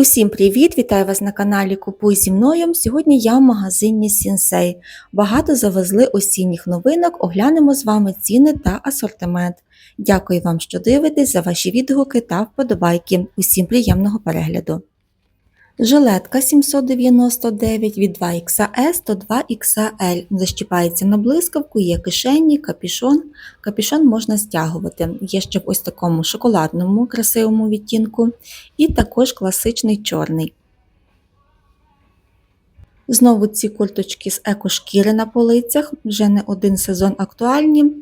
Усім привіт! Вітаю вас на каналі Купуй зі мною. Сьогодні я в магазині Сінсей. Багато завезли осінніх новинок, оглянемо з вами ціни та асортимент. Дякую вам, що дивитесь за ваші відгуки та вподобайки. Усім приємного перегляду. Жилетка 799 від 2XS до 2XL. Защіпається на блискавку, є кишені, капішон. Капішон можна стягувати. Є ще в ось такому шоколадному красивому відтінку, і також класичний чорний. Знову ці курточки з екошкіри на полицях, вже не один сезон актуальні.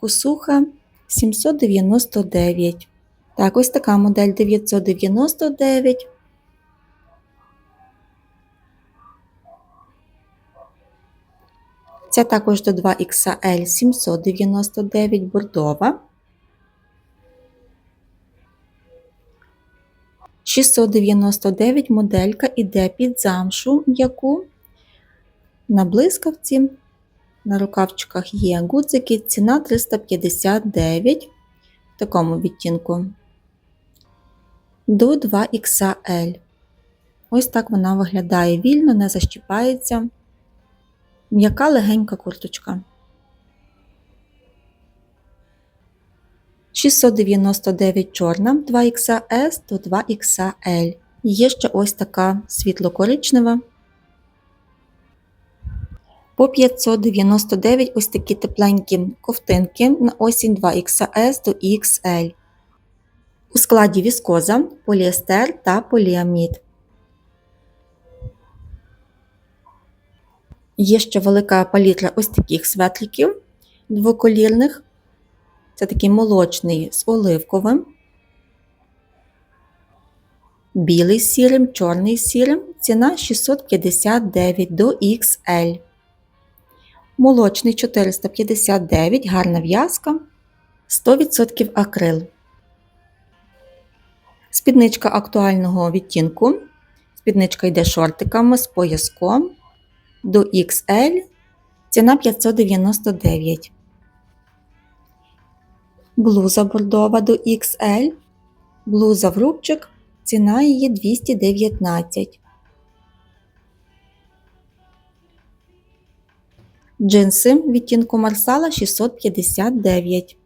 Косуха 799. Так, ось така модель 999. Ця також до 2XL 799 бордова. 699 моделька іде під замшу м'яку. На блискавці, на рукавчиках є гудзики, ціна 359 в такому відтінку до 2XL. Ось так вона виглядає вільно, не защіпається. М'яка легенька курточка. 699 чорна 2XS до 2XL. Є ще ось така світло-коричнева. По 599 ось такі тепленькі ковтинки на осінь 2XS до XL. У складі віскоза, поліестер та поліамід. Є ще велика палітра ось таких светликів двоколірних. Це такий молочний з оливковим, білий з сірим, чорний з сірим. Ціна 659 до XL. Молочний 459, гарна в'язка, 100% акрил. Спідничка актуального відтінку. Спідничка йде шортиками з пояском до XL ціна 599. Блуза бордова до XL. Блуза в рубчик, ціна її 219. Джинси відтінку Марсала 659.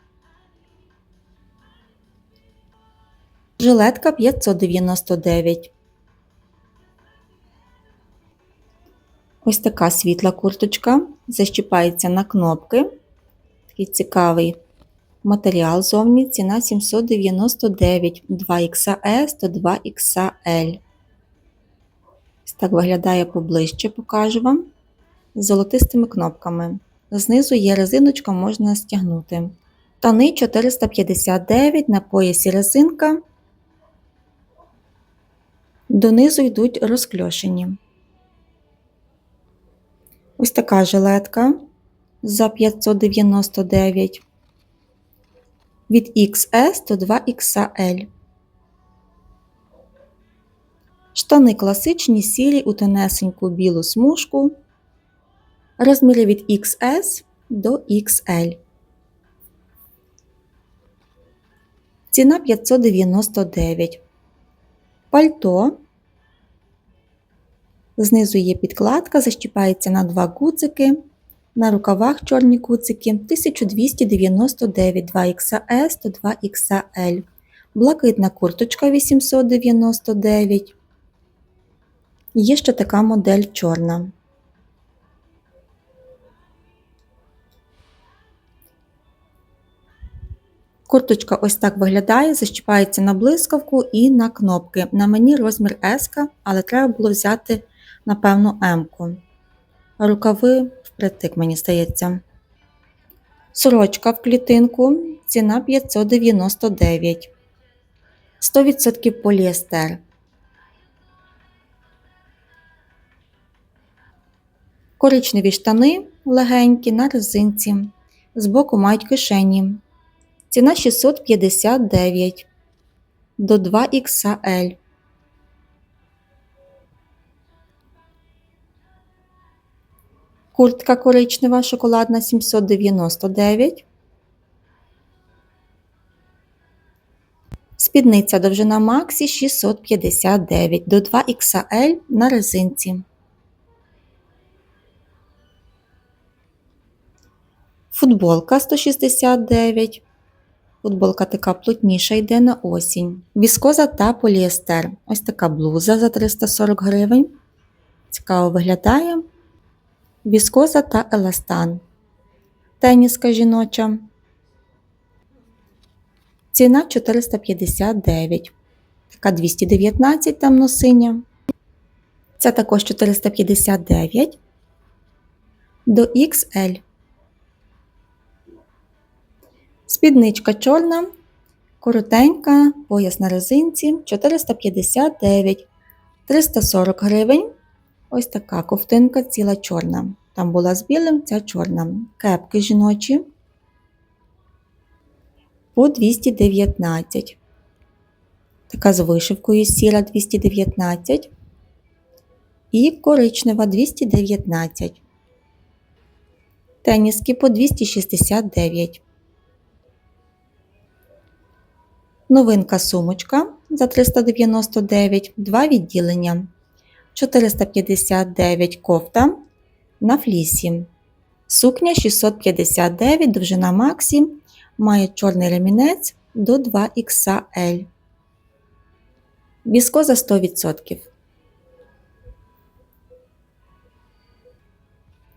Жилетка 599. Ось така світла курточка, защіпається на кнопки. Такий цікавий матеріал зовні, ціна 799 2XS до 2XL. Ось так виглядає поближче, покажу вам. З золотистими кнопками. Знизу є резиночка, можна стягнути. Тони 459 на поясі резинка. Донизу йдуть розкльошені. Ось така жилетка за 599 від XS до 2XL. Штани класичні сірі у тонесеньку білу смужку. Розміри від XS до XL. Ціна 599. Пальто Знизу є підкладка, защіпається на два гудзики. На рукавах чорні куцики 1299 2XS до 2XL. Блакитна курточка 899. Є ще така модель чорна. Курточка ось так виглядає, защіпається на блискавку і на кнопки. На мені розмір S, але треба було взяти напевно, М-ку. Рукави впритик, мені здається. Сорочка в клітинку, ціна 599. 100% поліестер. Коричневі штани легенькі на резинці. Збоку мають кишені. Ціна 659 до 2XL. Куртка коричнева шоколадна 799. Спідниця довжина Максі 659 до 2XL на резинці. Футболка 169. Футболка така плотніша йде на осінь. Віскоза та поліестер. Ось така блуза за 340 гривень. Цікаво виглядає. Віскоза та еластан. Теніска жіноча. Ціна 459. Така 219 темно-синя. Це також 459 до XL. Спідничка чорна, коротенька, пояс на резинці 459, 340 гривень. Ось така ковтинка ціла чорна. Там була з білим, ця чорна. Кепки жіночі по 219. Така з вишивкою сіра 219 і коричнева 219. Теніски по 269. Новинка сумочка за 399, два відділення. 459 кофта на флісі. Сукня 659, довжина Максі, має чорний ремінець до 2XL. Віско за 100%.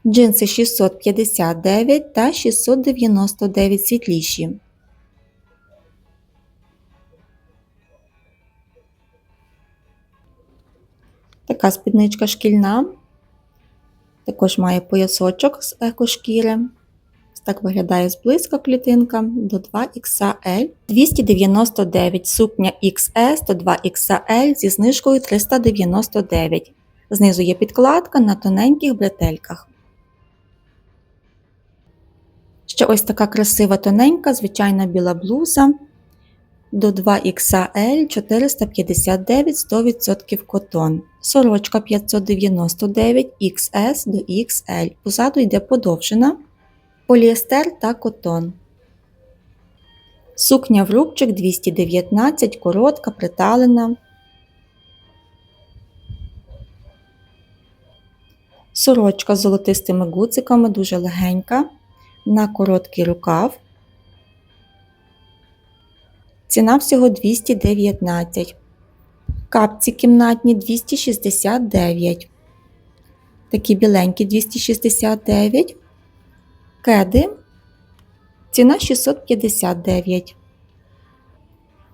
Джинси 659 та 699 світліші. Така спідничка шкільна. Також має поясочок з екошкіри. Так виглядає зблизька клітинка до 2XL. 299 сукня XS до 2XL зі знижкою 399. Знизу є підкладка на тоненьких бретельках. Ще ось така красива тоненька, звичайна біла блуза до 2XL 459 100% котон. Сорочка 599 XS до XL. Позаду йде подовжена, поліестер та котон. Сукня в рубчик 219, коротка, приталена. Сорочка з золотистими гуциками, дуже легенька, на короткий рукав. Ціна всього 219. Капці кімнатні 269. Такі біленькі 269. Кеди. Ціна 659.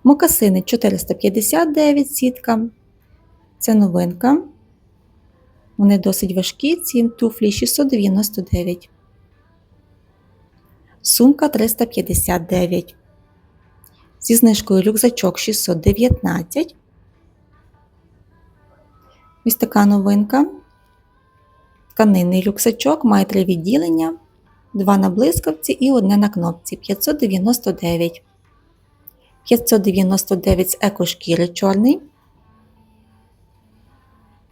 Мокасини 459 сітка. Це новинка. Вони досить важкі. Ці туфлі 699. Сумка 359. Зі знижкою рюкзачок 619. Ось така новинка. Тканинний рюкзачок має три відділення, два на блискавці і одне на кнопці 599. 599 з екошкіри чорний.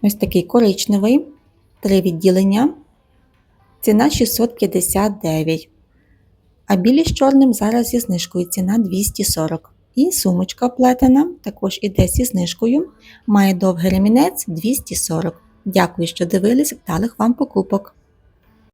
Ось такий коричневий. Три відділення. Ціна 659. А білі з чорним зараз зі знижкою ціна 240. І сумочка плетена, також іде зі знижкою. Має довгий ремінець 240. Дякую, що дивились, вдалих вам покупок!